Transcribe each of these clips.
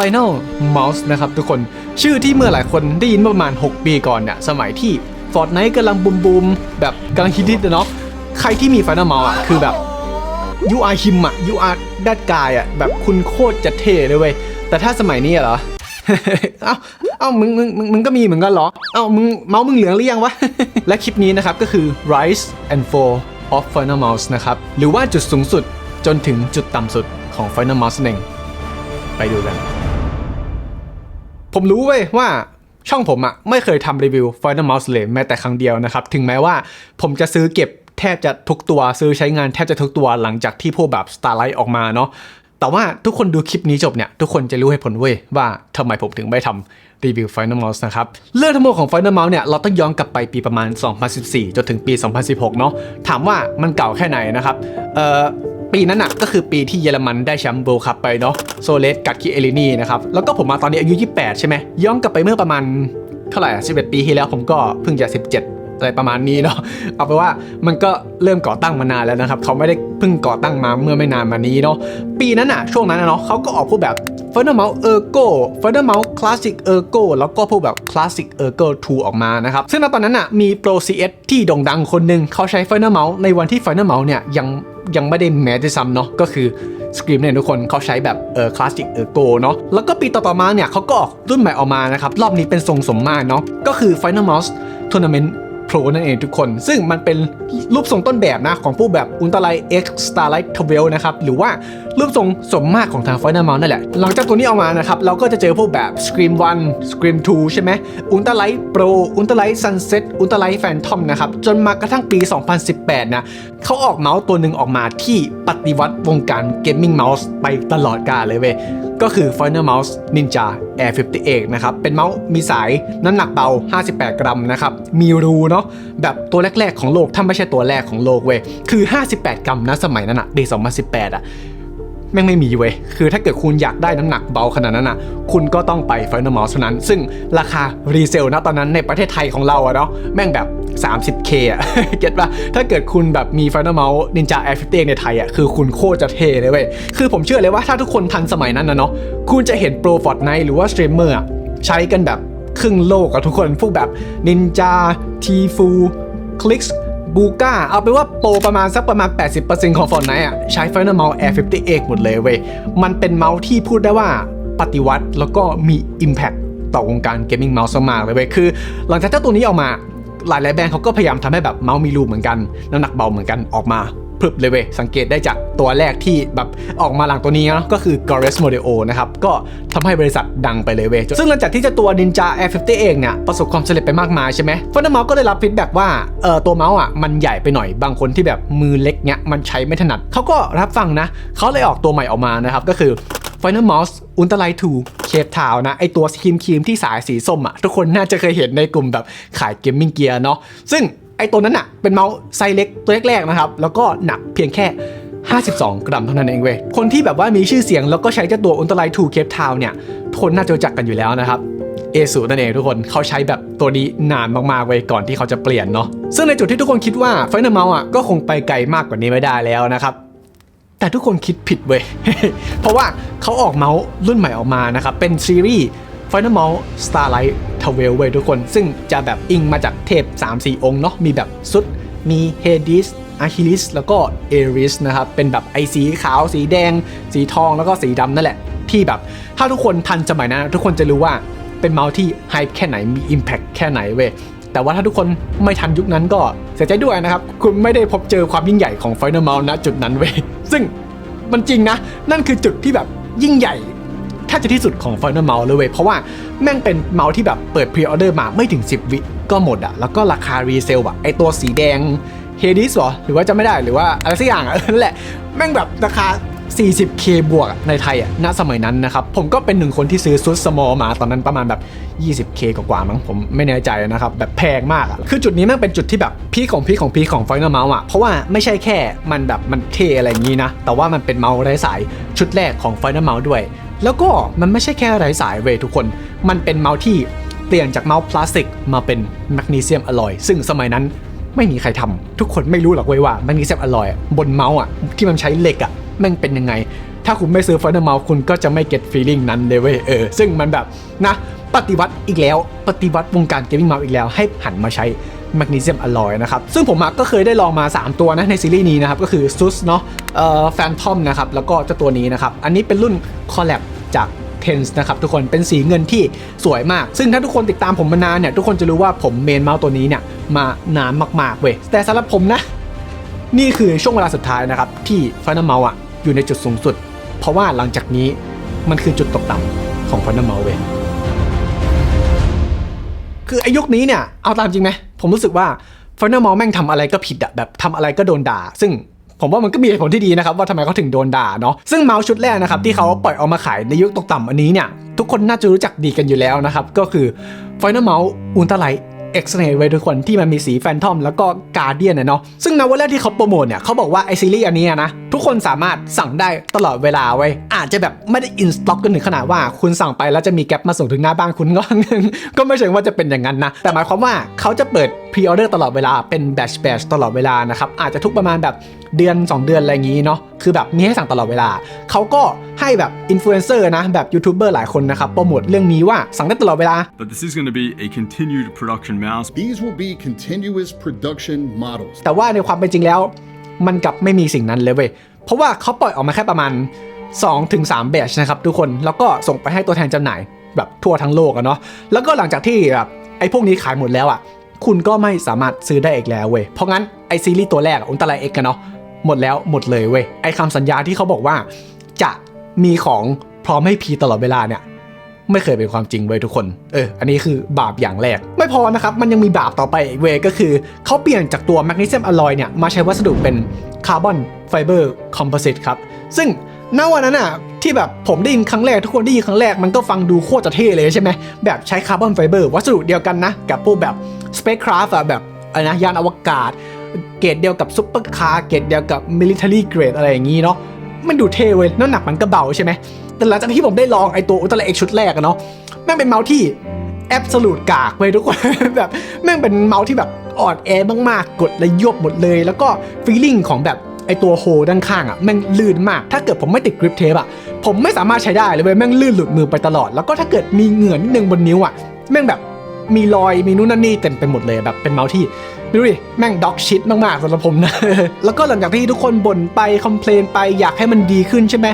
Final Mouse นะครับทุกคนชื่อที่เมื่อหลายคนได้ยินประมาณ 6 ปีก่อนเนี่ยสมัยที่ Fortnite กำลังบูมบูมแบบกำลังฮิตๆอะเนาะใครที่มี Final Mouse อะคือแบบ you are him อะ you are that guy อะแบบคุณโคตรจะเท่เลยเว้ยแต่ถ้าสมัยนี้เหรอเอ้าเอ้ามึงมึงมึงมึงก็มีเหมือนกันเหรอ เอ้ามึงเมาส์มึงเหลืองหรือยังวะ และคลิปนี้นะครับก็คือ rise and fall of final mouse นะครับ หรือว่าจุดสูงสุดจนถึงจุดต่ำสุดของ final mouse นั่นเองไปดูกัน ผมรู้เว้ยว่าช่องผมอะไม่เคยทำรีวิว Final Mouse เลยแม้แต่ครั้งเดียวนะครับ ถึงแม้ว่าผมจะซื้อเก็บแทบจะทุกตัวซื้อใช้งานแทบจะทุกตัวหลังจากที่พวกแบบ Starlight ออกมาเนาะแต่ว่าทุกคนดูคลิปนี้จบเนี่ย ทุกคนจะรู้ให้ผลเว้ยว่าทำไมผมถึงไม่ทำรีวิว Final Mouse นะครับ เรื่องทั้งหมดของ Final Mouse เนี่ย เราต้องย้อนกลับไปปีประมาณ 2014 จนถึงปี 2016 เนาะถามว่ามันเก่าแค่ไหนนะครับเอ่อ ปีนั้นน่ะก็คือปีที่เยอรมันได้แชมป์โบว์คัพไปเนาะโซเลสกัดคิเอลินีนะครับแล้วก็ผมมาตอนนี้อายุ 28 ใช่ไหมย้อนกลับไปเมื่อประมาณเท่าไหร่อะ11ปีที่แล้วผมก็เพิ่งจะ 17อะไรประมาณนี้เนาะเอาไปว่ามันก็เริ่มก่อตั้งมานานแล้วนะครับ เขาไม่ได้เพิ่งก่อตั้งมาเมื่อไม่นานมานี้เนาะปีนั้นน่ะช่วงนั้นน่ะเนาะเขาก็ออกพวกแบบ f i n a l Mouse Ergo f i n a l Mouse Classic Ergo แล้วก็พวกแบบ Classic Ergo 2 ออกมานะครับ ซึ่งณตอนนั้นน่ะมี Pro CS ที่โด่งดังคนหนึ่งเขาใช้ f i n a Mouse ในวันที่ f i n a Mouse เนี่ยยัง ยังไม่ได้แม้ด้วยซ้ำเนาะก็คือสกรีมเนี่ยทุกคนเขาใช้แบบเออคลาสสิกเออโกเนาะแล้วก็ปีต่อๆมาเนี่ยเขาก็ออกรุ่นใหม่ออกมานะครับ รอบนี้เป็นทรงสมมาตรเนาะก็คือ Final Mouse Tournament Pro นั่นเองทุกคน ซึ่งมันเป็นรูปทรงต้นแบบนะ ของพวกแบบ Ultralight X Starlight 12นะครับ หรือว่ารูปทรงสมมาตรของทาง Final Mouse นั่นแหละ หลังจากตัวนี้ออกมานะครับ เราก็จะเจอพวกแบบ Scream 1 Scream 2ใช่ไหม Ultralight Pro Ultralight Sunset Ultralight Phantom นะครับ จนมากระทั่งปี 2018 นะเขาออกเมาส์ตัวหนึ่งออกมาที่ปฏิวัติวงการเกมมิ่งเมาส์ไปตลอดกาลเลยเว้ย ก็คือ Final Mouse Ninja Air 58นะครับ เป็นเมาส์มีสายน้ำหนักเบา 58 กรัมนะครับ มีรูเนาะแบบตัวแรก ๆ ของโลก ถ้าไม่ใช่ตัวแรกของโลกเว้ย คือ 58 กรัมนะสมัยนั้นอะปี2018อะแม่งไม่มีเว้ย คือถ้าเกิดคุณอยากได้น้ำหนักเบาขนาดนั้นอะคุณก็ต้องไป Final Mouse เท่านั้น ซึ่งราคารีเซลนะตอนนั้นในประเทศไทยของเราอะเนาะ แม่งแบบ 30k อะเก็ตปะถ้าเกิดคุณแบบมี Final Mouse Ninja Air 58ในไทยอะ คือคุณโคตรจะเทเลยเว้ย คือผมเชื่อเลยว่าถ้าทุกคนทันสมัยนั้นนะเนาะ คุณจะเห็นโปรฟอร์ n ไนหรือว่าสตรีมเมอร์ใช้กันแบบครึ่งโลกอะทุกคน พวกแบบ Ninja Tfu Clicks บูก้าเอาไปนว่าโปรประมาณสักประมาณ 80%ของฟอนไนอะ ใช้ Final Mouse Air 58หมดเลยเว้ย มันเป็นเมาส์ที่พูดได้ว่าปฏิวัติแล้วก็มี Impact ต่อวงการเกมมิ่งเมาส์มากเลยเว้ย คือ หลังจากเจ้าตัวนี้ออกมา หลายๆแบรนด์เขาก็พยายามทำให้แบบเมาส์มีรูเหมือนกันน้ำหนักเบาเหมือนกันออกมาพึบเลยเว้ยสังเกตได้จากตัวแรกที่แบบออกมาหลังตัวนี้เนาะก็คือ g o r e s Modeo นะครับ ก็ทำให้บริษัทดังไปเลยเว้ยซึ่งหลังจากที่จ้าตัว Ninja Air 50 เองเนี่ย ประสบความสำเร็จไปมากมายใช่ไหมฟันเมาส์ก็ได้รับฟีดแบ็กว่าเออตัวเมาส์อะมันใหญ่ไปหน่อยบางคนที่แบบมือเล็กเนี้ยมันใช้ไม่ถนัดเขาก็รับฟังนะเขาเลยออกตัวใหม่ออกมานะครับก็คือ Final Mouse Ultralight 2 Cape Town นะ ไอตัวครีมครีมที่สายสีส้มอะทุกคนน่าจะเคยเห็นในกลุ่มแบบขายเกมมิ่งเกียร์เนาะซึ่งไอตัวนั้นอะเป็นเมาส์ไซส์เล็กตัวแรกๆนะครับ แล้วก็หนักเพียงแค่ 52 กรัมเท่านั้นเองเว้ยคนที่แบบว่ามีชื่อเสียงแล้วก็ใช้เจ้าตัว Ultralight 2 Cape Town เนี่ยทุกคนน่าจะรู้จักกันอยู่แล้วนะครับเอสูนั่นเองทุกคนเขาใช้แบบตัวนี้นานมากๆไว้ก่อนที่เขาจะเปลี่ยนเนาะซึ่งในจุดที่ทุกคนคิดว่า Final Mouse อะก็คงไปไกลมากกว่านี้ไม่ได้แล้วนะครับ แต่ทุกคนคิดผิดเว้ย เพราะว่าเขาออกเมาส์รุ่นใหม่ออกมานะครับ เป็นซีรีส์ Final Mouse Starlight t w e l เว้ยทุกคน ซึ่งจะแบบอิงมาจากเทพ 3-4 องค์เนาะ มีแบบซุด มี Hades Achilles แล้วก็ Ares นะครับ เป็นแบบไอสีขาว สีแดง สีทองแล้วก็สีดำนั่นแหละ ที่แบบ ถ้าทุกคนทันสมัยนั้นทุกคนจะรู้ว่าเป็นเมาส์ที่ไฮแค่ไหน มี Impact แค่ไหนเว้ย แต่ว่าถ้าทุกคนไม่ทันยุคนั้นก็เสียใจด้วยนะครับ คุณไม่ได้พบเจอความยิ่งใหญ่ของ Final Mouse ณจุดนั้นเว้ยซึ่งมันจริงนะ นั่นคือจุดที่แบบยิ่งใหญ่แทบจะที่สุดของ Final Mouse เลยเว้ยเพราะว่าแม่งเป็นเมาส์ที่แบบเปิดพรีออเดอร์มาไม่ถึง 10 วิก็หมดอะแล้วก็ราคารีเซลอะไอตัวสีแดงเฮดิสหรอหรือว่าจะไม่ได้หรือว่าอะไรสักอย่างอะนั่นแหละ แม่งแบบราคา 40k บวกในไทยอะณสมัยนั้นนะครับ ผมก็เป็นหนึ่งคนที่ซื้อซุดสมอลมาตอนนั้นประมาณแบบ 20k กว่าๆมั้งผมไม่แน่ใจนะครับ แบบแพงมากอะคือจุดนี้ม่งเป็นจุดที่แบบพีคของพีคของพีคของ Final Mouse อะเพราะว่าไม่ใช่แค่มันแบบมันเทอะไรอย่างนี้นะ แต่ว่ามันเป็นเมาส์ไร้สายชุดแรกของ Final Mouse ด้วย แล้วก็มันไม่ใช่แค่ไร้สายเว้ยทุกคน มันเป็นเมาส์ที่เปลี่ยนจากเมาส์พลาสติกมาเป็นแมกนีเซียมอลอยซึ่งสมัยนั้นไม่มีใครทำทุกคนไม่รู้หรอกเว้ยว่าแมกนีเซียมอลอยบนเมาส์อะที่มันใช้เหล็กอะ แม่งเป็นยังไง ถ้าคุณไม่ซื้อ Final Mouse คุณก็จะไม่ get feeling นั้นเลยเว้ยเออซึ่งมันแบบนะปฏิวัติอีกแล้ว ปฏิวัติวงการเกมมิ่งเมาส์อีกแล้ว ให้หันมาใช้แมกนีเซียมอลลอยนะครับ ซึ่งผมก็เคยได้ลองมา 3 ตัวนะในซีรีส์นี้นะครับ ก็คือซุสเนาะเอ่อแฟนทอมนะครับ แล้วก็เจ้าตัวนี้นะครับ อันนี้เป็นรุ่นคอลแลบจากเทนส์นะครับ ทุกคนเป็นสีเงินที่สวยมาก ซึ่งถ้าทุกคนติดตามผมมานานเนี่ย ทุกคนจะรู้ว่าผมเมนเมาส์ตัวนี้เนี่ย มานานมากๆเว้ยแต่สำหรับผมนะ นี่คือช่วงเวลาสุดท้ายนะครับที่ฟ i นเมาส์อะ อยู่ในจุดสูงสุด เพราะว่าหลังจากนี้มันคือจุดตกต่ำของฟ i น a l เมาส์เว้ยคือไอายุคนี้เนี่ย เอาตามจริงไหมผมรู้สึกว่าฟ i น a l เมาส์แม่งทำอะไรก็ผิดอะแบบทำอะไรก็โดนด่า ซึ่งผมว่ามันก็มีเหตุผลที่ดีนะครับ ว่าทำไมเขาถึงโดนด่าเนาะซึ่งเมาส์ชุดแรกนะครับที่เขาปล่อยออกมาขายในยุคตกต่ำอันนี้เนี่ย ทุกคนน่าจะรู้จักดีกันอยู่แล้วนะครับ ก็คือ Final Mouse Ultralight X Ray ไว้ทุกคนที่มันมีสีแฟนทอมแล้วก็การเดียนเนาะซึ่งนวัตแรกที่เขาโปรโมทเนี่ยเขาบอกว่าไอซีรีส์อันนี้นะ ทุกคนสามารถสั่งได้ตลอดเวลาไว้ อาจจะแบบไม่ได้อินสต็อกกันถึงขนาดว่าคุณสั่งไปแล้วจะมีแก๊ปมาส่งถึงหน้าบ้านคุณก็ก็ไม่เชิงว่าจะเป็นอย่างนั้นนะ แต่หมายความว่าเขาจะเปิดพรีออเดอร์ตลอดเวลาเป็นแบชแบชตลอดเวลานะครับอาจจะทุกประมาณแบบ เดือน 2 เดือนอะไรอย่างนี้เนาะคือแบบมีให้สั่งตลอดเวลา เขาก็ให้แบบอินฟลูเอนเซอร์นะ แบบยูทูบเบอร์หลายคนนะครับโปรโมทเรื่องนี้ว่าสั่งได้ตลอดเวลา But this is going to be a continued production mouse. These will be continuous production models. แต่ว่าในความเป็นจริงแล้ว มันกลับไม่มีสิ่งนั้นเลยเว้ยเพราะว่าเขาปล่อยออกมาแค่ประมาณ2-3แบชนะครับทุกคนแล้วก็ส่งไปให้ตัวแทนจำหน่ายแบบทั่วทั้งโลกอะเนาะแล้วก็หลังจากที่แบบไอ้พวกนี้ขายหมดแล้วอะคุณก็ไม่สามารถซื้อได้อีกแล้วเว้ย เพราะงั้น ไอซีรีส์ตัวแรกอุลตร้าเอ็กกันเนาะ หมดแล้วหมดเลยเว้ยไอคำสัญญาที่เขาบอกว่า จะมีของพร้อมให้พีตลอดเวลาเนี่ยไม่เคยเป็นความจริงเว้ยทุกคน เออ อันนี้คือบาปอย่างแรก ไม่พอนะครับ มันยังมีบาปต่อไปอีกเวยก็คือ เขาเปลี่ยนจากตัวแมกนีเซียมอลลอยเนี่ย มาใช้วัสดุเป็นคาร์บอนไฟเบอร์คอมโพสิตครับ ซึ่งณวันนั้นอะที่แบบผมได้ยินครั้งแรกทุกคนได้ยินครั้งแรกมันก็ฟังดูโคตรจะเท่เลยใช่ไหม แบบใช้คาร์บอนไฟเบอร์วัสดุเดียวกันนะ กับพวกแบบสเปซคราฟอะแบบอะไรนะยานอวกาศ เกรดเดียวกับซุปเปอร์คาร์เกรดเดียวกับมิลิเ a อรี่เกรดอะไรอย่างนี้เนาะมันดูเท่เว้ยน้ำหนักมันก็เบาใช่ไหมแต่หลังจากที่ผมได้ลองไอตัวอุตร้าเอ็กชุดแรกอะเนาะแม่งเป็นเมาส์ที่แอบสูตกากเว้ยทุกคนแบบแม่งเป็นเมาส์ที่แบบอ่อนแอมากๆ กดและยวบหมดเลย แล้วก็ฟีลลิ่งของแบบไอตัวโฮด้านข้างอะแม่งลื่นมาก ถ้าเกิดผมไม่ติดกริปเทปอะผมไม่สามารถใช้ได้เลยเว้ยแม่งลื่นหลุดมือไปตลอด แล้วก็ถ้าเกิดมีเหงื่อนิดนึงบนนิ้วอะแม่งแบบ มีรอยมีนู่นนั่นนี่เต็มไปหมดเลยแบบเป็นเมาส์ที่ไม่รู้ดิแม่งด็อกชิดมากๆสำหรับผมนะ แล้วก็หลังจากที่ทุกคนบ่นไปคอมเพลนไปอยากให้มันดีขึ้นใช่ไหม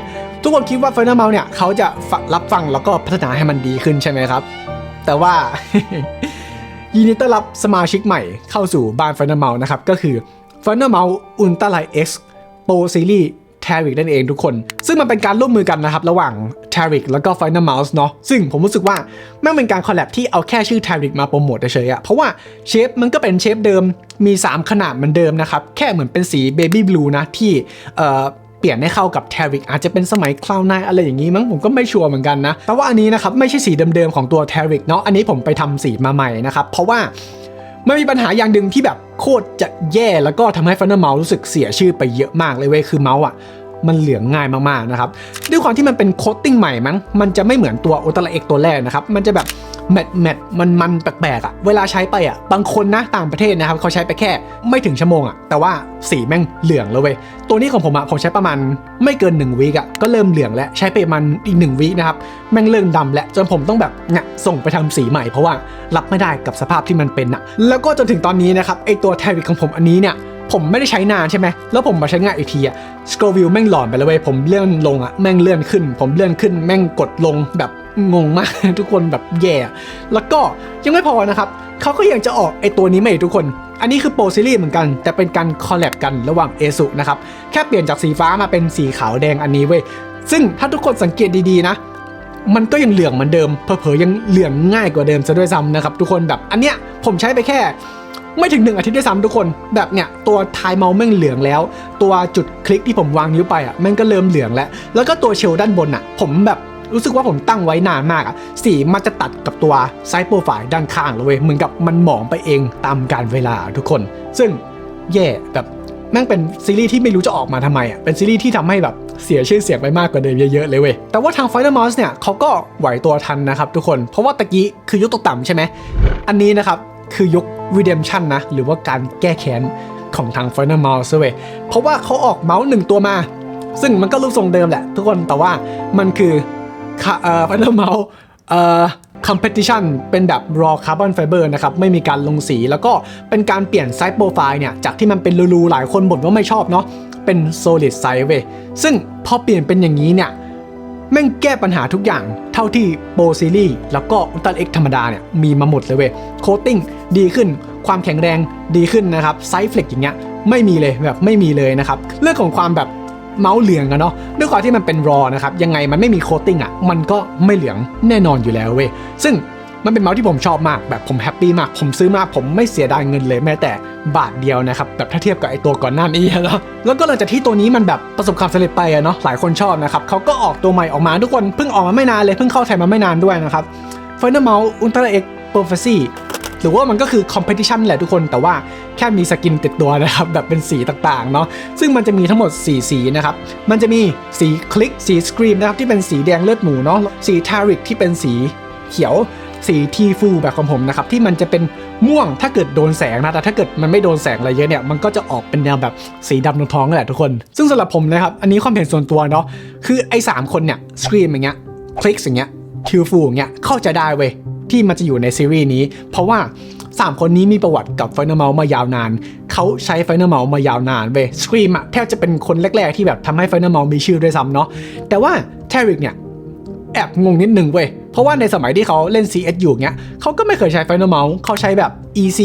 ทุกคนคิดว่า Final Mouse เนี่ยเขาจะรับฟังแล้วก็พัฒนาให้มันดีขึ้นใช่ไหมครับ แต่ว่ายินดีต้อนรับสมาชิกใหม่เข้าสู่บ้าน Final Mouse นะครับก็คือ Final Mouse Ultra Light X Pro Series t a r i c นั่นเองทุกคน ซึ่งมันเป็นการร่วมมือกันนะครับ ระหว่าง t a r i c แล้วก็ Final Mouse เนาะซึ่งผมรู้สึกว่าแม่งเป็นการคอลแลบที่เอาแค่ชื่อ t a r i c มาโปรโมทเฉยๆอะเพราะว่าเชฟมันก็เป็นเชฟเดิมมี 3 ขนาดเหมือนเดิมนะครับ แค่เหมือนเป็นสี Baby Blue นะที่เอ่อเปลี่ยนให้เข้ากับ t a r i c อาจจะเป็นสมัย Cloud9 อะไรอย่างนี้มั้งผมก็ไม่ชัวร์เหมือนกันนะ แต่ว่าอันนี้นะครับไม่ใช่สีเดิมๆของตัว t a r i c เนาะอันนี้ผมไปทำสีมาใหม่นะครับเพราะว่า มันมีปัญหาอย่างหนึ่งที่แบบโคตรจะแย่แล้วก็ทำให้ Final Mouse รู้สึกเสียชื่อไปเยอะมากเลยเว้ยคือเมาส์อะ มันเหลืองง่ายมากๆนะครับด้วยความที่มันเป็นโคตติ้งใหม่มั้งมันจะไม่เหมือนตัวโอต a เอ็กตัวแรกนะครับมันจะแบบแมทแมทมันมันแปลกๆอะ่ะเวลาใช้ไปอะ่ะบางคนนะต่างประเทศนะครับเขาใช้ไปแค่ไม่ถึงชั่วโมงอะ่ะแต่ว่าสีแม่งเหลืองแล้วเว้ยตัวนี้ของผมอะ่ะผมใช้ประมาณไม่เกิน1วีกอะ่ะก็เริ่มเหลืองแล้วใช้ไปมันอีก1วีนะครับแม่งเริ่มดำแล้วจนผมต้องแบบเนี่ยส่งไปทำสีใหม่เพราะว่ารับไม่ได้กับสภาพที่มันเป็นอะแล้วก็จนถึงตอนนี้นะครับไอตัวแทวิกของผมอันนี้เนี่ย ผมไม่ได้ใช้นานใช่ไหม แล้วผมมาใช้งานอีกทีอะสโกวิลแม่งหลอนไปเลยเว้ย ผมเลื่อนลงอะแม่งเลื่อนขึ้น ผมเลื่อนขึ้น แม่งกดลงแบบงงมาก ทุกคนแบบแย่ แล้วก็ยังไม่พอนะครับ เขาก็ยังจะออกไอตัวนี้มาอีกทุกคน อันนี้คือโปรซีรีส์เหมือนกัน แต่เป็นการคอลแลบกันระหว่างเอซุนะครับ แค่เปลี่ยนจากสีฟ้ามาเป็นสีขาวแดงอันนี้เว้ย ซึ่งถ้าทุกคนสังเกตดีๆนะ มันก็ยังเหลืองเหมือนเดิม เผลอๆยังเหลืองง่ายกว่าเดิมซะด้วยซ้ำนะครับทุกคนแบบอันเนี้ยผมใช้ไปแค่ ไม่ถึงหนึ่งอาทิตย์ด้วยซ้ำทุกคน แบบเนี้ยตัวไทายเมาส์แม่งเหลืองแล้ว ตัวจุดคลิกที่ผมวางนิ้วไปอะแม่งก็เริ่มเหลืองแล้ว แล้วก็ตัวเชลด้านบนอะ ผมแบบรู้สึกว่าผมตั้งไว้นานมากอะสีมันจะตัดกับตัวไซส์โปรไฟล์ด้านข้างเลยเว้ยเหมือนกับมันหมองไปเองตามการเวลาทุกคน ซึ่งแย่แบบแม่งเป็นซีรีส์ที่ไม่รู้จะออกมาทำไมอะเป็นซีรีส์ที่ทำให้แบบเสียชื่อเสียงไปมากกว่าเดิมเยอะๆเลยเว้ยแต่ว่าทาง Final m o u s เนี่ยเขาก็ไหวตัวทันนะครับทุกคนเพราะว่าตะกี้คือยุคตกต่ำใช่ไหมอันนี้นะครับคือยุค redemption นะ หรือว่าการแก้แค้นของทาง Final Mouse เว้ยเพราะว่าเขาออกเมาส์หนึ่งตัวมา ซึ่งมันก็รูปทรงเดิมแหละทุกคนแต่ว่ามันคือเอ่อ Final Mouse เอ่อ competition เป็นแบบ raw carbon fiber นะครับ ไม่มีการลงสีแล้วก็เป็นการเปลี่ยนไซส์โปรไฟล์เนี่ย จากที่มันเป็นรูๆหลายคนบ่นว่าไม่ชอบเนาะเป็น solid size เว้ยซึ่งพอเปลี่ยนเป็นอย่างนี้เนี่ย แม่งแก้ปัญหาทุกอย่างเท่าที่โปรซีรีส์แล้วก็อุลตร้าเอ็กธรรมดาเนี่ยมีมาหมดเลยเว้ยโคตติ้งดีขึ้น ความแข็งแรงดีขึ้นนะครับไซส์เฟล็กอย่างเงี้ยไม่มีเลยแบบไม่มีเลยนะครับ เรื่องของความแบบเมาส์เหลืองอะเนาะด้วยความที่มันเป็นรอนะครับยังไงมันไม่มีโคตติ้งอะมันก็ไม่เหลืองแน่นอนอยู่แล้วเว้ยซึ่ง มันเป็นเมาส์ที่ผมชอบมาก แบบผมแฮปปี้มาก ผมซื้อมาก ผมไม่เสียดายเงินเลยแม้แต่บาทเดียวนะครับ แบบถ้าเทียบกับไอตัวก่อนหน้านี้อะเนาะแล้วก็หลังจากที่ตัวนี้มันแบบประสบความสำเร็จไปอะเนาะหลายคนชอบนะครับเขาก็ออกตัวใหม่ออกมาทุกคนเพิ่งออกมาไม่นานเลยเพิ่งเข้าไทยมาไม่นานด้วยนะครับ Final Mouse Ultra X Prophecy หรือว่ามันก็คือ competition แหละทุกคนแต่ว่าแค่มีสกินติดตัวนะครับ แบบเป็นสีต่างๆเนาะซึ่งมันจะมีทั้งหมด 4 สีนะครับ มันจะมีสีคลิกสีสกรีมนะครับที่เป็นสีแดงเลือดหมูเนาะสีทาริกที่เป็นสีเขียว สีทีฟูแบบของผมนะครับที่มันจะเป็นม่วงถ้าเกิดโดนแสงนะแต่ถ้าเกิดมันไม่โดนแสงอะไรเยอะเนี่ยมันก็จะออกเป็นแนวแบบสีดำทองๆแหละทุกคน ซึ่งสำหรับผมนะครับอันนี้ความเห็นส่วนตัวเนาะคือไอ้สามคนเนี่ยสกรีมอย่างเงี้ยคลิกอย่างเงี้ยทีฟูอย่างเงี้ยเข้าใจได้เว้ยที่มันจะอยู่ในซีรีส์นี้ เพราะว่า 3 คนนี้มีประวัติกับ Final Mouse มายาวนาน เขาใช้ Final Mouse มายาวนานเว้ย Scream อะแทบจะเป็นคนแรก ๆ ที่แบบทำให้ Final Mouse มีชื่อด้วยซ้ำเนาะแต่ว่า t a r i k เนี่ย แอบงงนิดนึงเว้ย เพราะว่าในสมัยที่เขาเล่น CS อยู่เงี้ยเขาก็ไม่เคยใช้ Final Mouse เขาใช้แบบ EC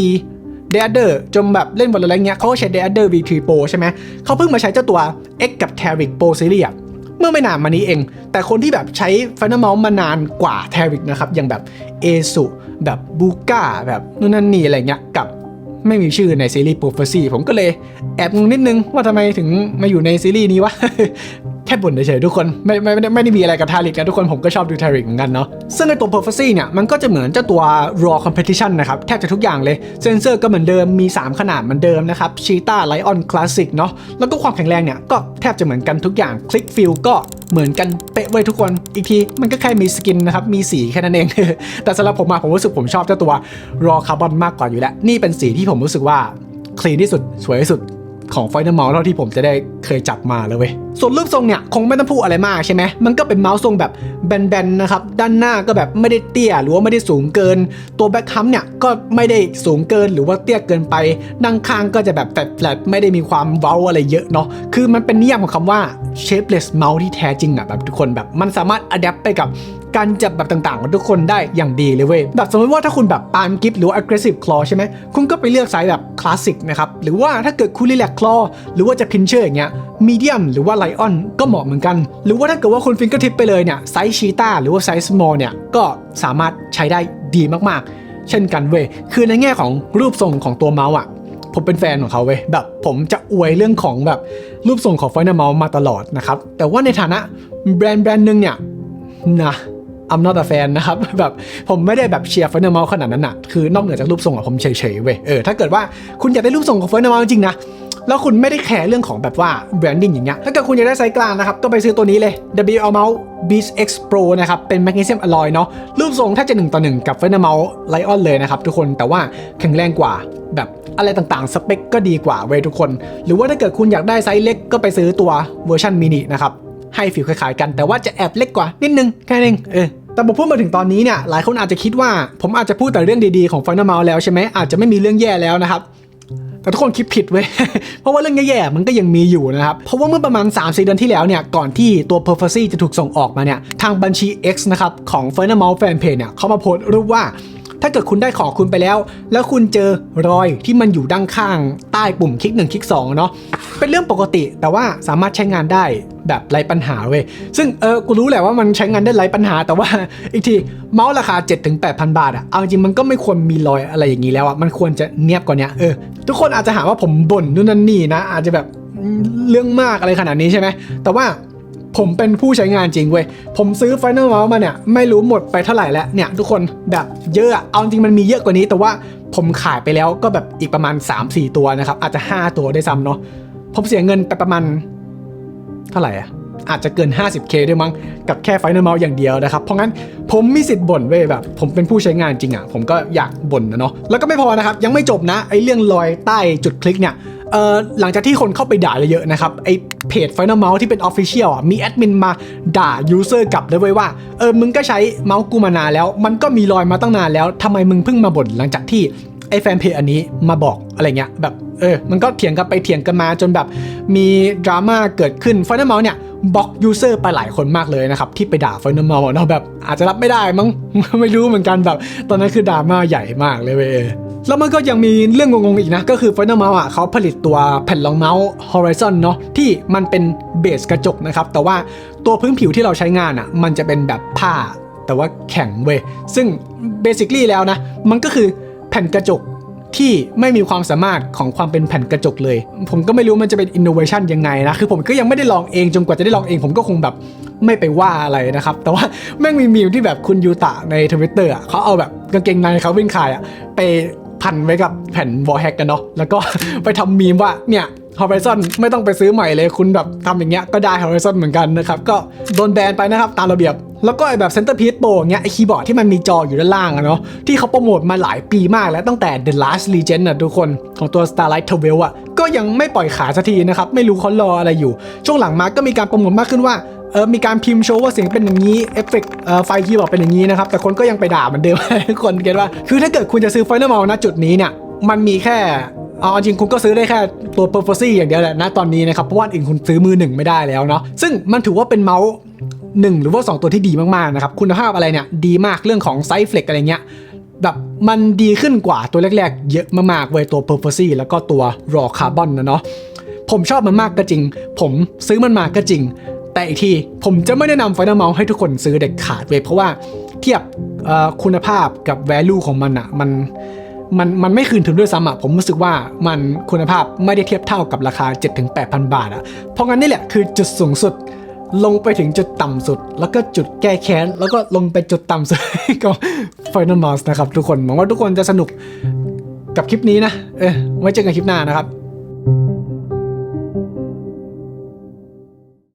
d e a d e r จนแบบเล่นบอลอะไรเงี้ยเขาก็ใช้ d e a d e r V3 Pro ใช่ไหมเขาเพิ่งมาใช้เจ้าตัว X กับ t a r i k Pro Series เมื่อไม่นานมานี้เอง แต่คนที่แบบใช้ Final Mouse มานานกว่า t a r i k นะครับ อย่างแบบ ASUS แบบบูก้าแบบนู่นนั่นนี่อะไรเงี้ยกับไม่มีชื่อในซีรีส์ Prophecy ผมก็เลยแอบงงนิดนึงว่าทำไมถึงมาอยู่ในซีรีส์นี้วะ ค่บ่นเฉยๆทุกคนไม่ไม่ไม่ได้ไม่ได้มีอะไรกับทาริกนะทุกคนผมก็ชอบดูทาริกเหมือนกันเนาะซึ่งในตัว Prophecy เนี่ยมันก็จะเหมือนเจ้าตัว Raw Competition นะครับแทบจะทุกอย่างเลยเซนเซอร์ก็เหมือนเดิมมี 3 ขนาดเหมือนเดิมนะครับ Cheetah Lion Classic เนาะแล้วก็ความแข็งแรงเนี่ยก็แทบจะเหมือนกันทุกอย่าง Click Feel ก็เหมือนกันเป๊ะไว้ยทุกคน อีกทีมันก็แค่มีสกินนะครับ มีสีแค่นั้นเอง แต่สำหรับผมมาผมรู้สึกผมชอบเจ้าตัว Raw Carbon มากกว่าอยู่แล้ว นี่เป็นสีที่ผมรู้สึกว่าคลีนที่สุด สวยที่สุด ของ Final Mouse เท่าที่ผมจะได้เคยจับมาเลยเว้ย ส่วนรูปทรงเนี่ยคงไม่ต้องพูดอะไรมากใช่ไหม มันก็เป็นเมาส์ทรงแบบแบนๆนะครับ ด้านหน้าก็แบบไม่ได้เตี้ยหรือว่าไม่ได้สูงเกิน ตัวแบ็คฮัมเนี่ยก็ไม่ได้สูงเกินหรือว่าเตี้ยเกินไปนั่งข้างก็จะแบบแฟลตๆไม่ได้มีความเว้าอะไรเยอะเนาะ คือมันเป็นนิยามของคำว่า shapeless mouse ที่แท้จริงอะแบบทุกคนแบบมันสามารถ adapt ไปกับ การจับแบบต่างๆของทุกคนได้อย่างดีเลยเว้ย แบบสมมติว่าถ้าคุณแบบปานกิฟหรือว่า aggressive claw ใช่ไหม คุณก็ไปเลือกไซส์แบบคลาสสิกนะครับ หรือว่าถ้าเกิดคุณ relax claw หรือว่าจะ pincher อย่างเงี้ย medium หรือว่า lion ก็เหมาะเหมือนกัน หรือว่าถ้าเกิดว่าคุณ fingertip ไปเลยเนี่ยไซส์ cheetah หรือว่าไซส์ small เนี่ยก็สามารถใช้ได้ดีมากๆ เช่นกันเว้ย คือในแง่ของรูปทรงของตัวเมาส์อะผมเป็นแฟนของเขาเว้ยแบบผมจะอวยเรื่องของแบบรูปทรงของ Final Mouse มาตลอดนะครับ แต่ว่าในฐานะแบรนด์แบรนด์หนึ่งเนี่ยนะ I'm not a fan นะครับแบบผมไม่ได้แบบเชียร์ Final Mouse ขนาดนั้นอะคือนอกเหนือจากรูปทรงอะผมเฉยๆเว้ยเออถ้าเกิดว่าคุณอยากได้รูปทรงของ Final Mouse จริงๆนะแล้วคุณไม่ได้แคร์เรื่องของแบบว่าแบรนดิ้งอย่างเงี้ย ถ้าเกิดคุณอยากได้ไซส์กลางนะครับก็ไปซื้อตัวนี้เลย WL Mouse Beast X Pro นะครับ เป็น Magnesium Alloy เนาะ รูปทรงถ้าจะ1ต่อ1กับ Final Mouse Lion เลยนะครับทุกคน แต่ว่าแข็งแรงกว่าแบบอะไรต่างๆ สเปคก็ดีกว่าเว้ยทุกคน หรือว่าถ้าเกิดคุณอยากได้ไซส์เล็กก็ไปซื้อตัวเวอร์ชันมินินะครับ ให้ฟิลคล้ายๆกัน แต่ว่าจะแอบเล็กกว่านิดนึงแค่นั้นเองเออ แต่ผมพูดมาถึงตอนนี้เนี่ยหลายคนอาจจะคิดว่าผมอาจจะพูดแต่เรื่องดีๆของ Final Mouse แล้วใช่ไหมอาจจะไม่มีเรื่องแย่แล้วนะครับแต่ทุกคนคิดผิดเว้ย เพราะว่าเรื่องแย่ๆ มันก็ยังมีอยู่นะครับ เพราะว่าเมื่อประมาณ 3-4 เดือนที่แล้วเนี่ย ก่อนที่ตัว Prophecy จะถูกส่งออกมาเนี่ย ทางบัญชี X นะครับ ของ Final Mouse Fanpage เนี่ยเขามาโพสต์รูปว่า ถ้าเกิดคุณได้ของคุณไปแล้ว แล้วคุณเจอรอยที่มันอยู่ด้านข้าง ใต้ปุ่มคลิก1คลิก2เนาะเป็นเรื่องปกติแต่ว่าสามารถใช้งานได้แบบไร้ปัญหาเว้ยซึ่งเออกูรู้แหละว่ามันใช้งานได้ไร้ปัญหา แต่ว่าอีกทีเมาส์ราคา 7-8,000 บาทอะเอาจริงมันก็ไม่ควรมีรอยอะไรอย่างนี้แล้วอะมันควรจะเนียบกว่านี้เออทุกคนอาจจะหาว่าผมบ่นนู่นนั่นนี่นะ อาจจะแบบเรื่องมากอะไรขนาดนี้ใช่ไหมแต่ว่า ผมเป็นผู้ใช้งานจริงเว้ย ผมซื้อ Final Mouse มาเนี่ย ไม่รู้หมดไปเท่าไหร่แล้วเนี่ย ทุกคนแบบเยอะเอาจริงมันมีเยอะกว่านี้ แต่ว่าผมขายไปแล้วก็แบบอีกประมาณ 3-4 ตัวนะครับ อาจจะ 5 ตัวได้ซ้ำเนาะผมเสียเงินไปประมาณ เท่าไหร่อะอาจจะเกิน 50k ด้วยมั้ง กับแค่ Final Mouse อย่างเดียวนะครับ เพราะงั้นผมมีสิทธิ์บ่นเว้ยแบบ ผมเป็นผู้ใช้งานจริงอะผมก็อยากบ่นนะเนาะ แล้วก็ไม่พอนะครับ ยังไม่จบนะ ไอ้เรื่องรอยใต้จุดคลิกเนี่ย เอ่อหลังจากที่คนเข้าไปด่าเยอะๆนะครับไอเพจ Final Mouse ที่เป็น Official อะมีแอดมินมาด่า user กลับเลยเว้ยว่าเออมึงก็ใช้เมาส์กูมานานแล้ว มันก็มีรอยมาตั้งนานแล้วทำไมมึงเพิ่งมาบ่นหลังจากที่ไอแฟนเพจอันนี้มาบอกอะไรเงี้ยแบบเออมันก็เถียงกันไปเถียงกันมาจนแบบมีดราม่าเกิดขึ้น Final Mouse เนี่ยบล็อก user ไปหลายคนมากเลยนะครับ ที่ไปด่า Final Mouse เนาะแบบอาจจะรับไม่ได้มั้งไม่รู้เหมือนกันแบบ ตอนนั้นคือดราม่าใหญ่มากเลยเว้ย แล้วมันก็ยังมีเรื่องงงๆอีกนะ ก็คือ Final Mouse อะเขาผลิตตัวแผ่นรองเมาส์ Horizon เนาะที่มันเป็นเบสกระจกนะครับ แต่ว่าตัวพื้นผิวที่เราใช้งานอะ มันจะเป็นแบบผ้า แต่ว่าแข็งเว้ยซึ่ง basically แล้วนะ มันก็คือแผ่นกระจกที่ไม่มีความสามารถของความเป็นแผ่นกระจกเลย ผมก็ไม่รู้มันจะเป็น innovation ยังไงนะ คือผมก็ยังไม่ได้ลองเองจนกว่าจะได้ลองเอง ผมก็คงแบบไม่ไปว่าอะไรนะครับ แต่ว่าแม่งมีมีมที่แบบคุณยูตะในทวิตเตอร์อะเขาเอาแบบกางเกงในเขาวิ่งขายอะไป พันไว้กับแผ่นวอลแฮกกันเนาะแล้วก็ไปทำมีมว่าเนี่ย Horizon ไม่ต้องไปซื้อใหม่เลยคุณแบบทำอย่างเงี้ยก็ได้ Horizon เหมือนกันนะครับ ก็โดนแบนไปนะครับ ตามระเบียบ แล้วก็ไอแบบ Center Piece Pro อย่างเงี้ยไอคีย์บอร์ดที่มันมีจออยู่ด้านล่างอะเนาะที่เขาโปรโมทมาหลายปีมากแล้วตั้งแต่ The Last Legend อะทุกคนของตัว Starlight t w e l อะก็ยังไม่ปล่อยขาสักทีนะครับ ไม่รู้เขารออะไรอยู่ ช่วงหลังมาก็มีการโปรโมทมากขึ้นว่า เออมีการพิมพ์โชว์ว่าเสียงเป็นอย่างนี้เอฟเฟกต์เอ่อไฟคีย์บอร์ดเป็นอย่างนี้นะครับแต่คนก็ยังไปด่าเหมือนเดิมทุกคนเก็ตว่า คือถ้าเกิดคุณจะซื้อ Final Mouse ณจุดนี้เนี่ยมันมีแค่เอาจริงคุณก็ซื้อได้แค่ตัว p e r f o r c y อย่างเดียวแหละนะตอนนี้นะครับ เพราะว่าอื่นคุณซื้อมือหนึ่งไม่ได้แล้วเนาะซึ่งมันถือว่าเป็นเมาส์หนึ่งหรือว่า 2 ตัวที่ดีมากๆนะครับคุณภาพอะไรเนี่ยดีมากเรื่องของไซส์เฟล็กอะไรเงี้ยแบบมันดีขึ้นกว่าตัวแรกๆ เยอะมากๆเว้ยตัว p e r f o r c y แล้วก็ตัว raw carbon นะเนาะผมชอบมันมากก็จริง ผมซื้อมันมาก็จริง แต่อีกทีผมจะไม่แนะนำ Final Mouse ให้ทุกคนซื้อเด็ดขาดเว้ยเพราะว่าเทียบคุณภาพกับ value ของมันอะมันมันมันไม่คืนทุนด้วยซ้ำอะผมรู้สึกว่ามันคุณภาพไม่ได้เทียบเท่ากับราคา 7-8,000 บาทอะเพราะงั้นนี่แหละคือจุดสูงสุดลงไปถึงจุดต่ำสุด แล้วก็จุดแก้แค้น แล้วก็ลงไปจุดต่ำสุดก็ Final Mouse นะครับทุกคนหวังว่าทุกคนจะสนุกกับคลิปนี้นะ เออไว้เจอกันคลิปหน้านะครับ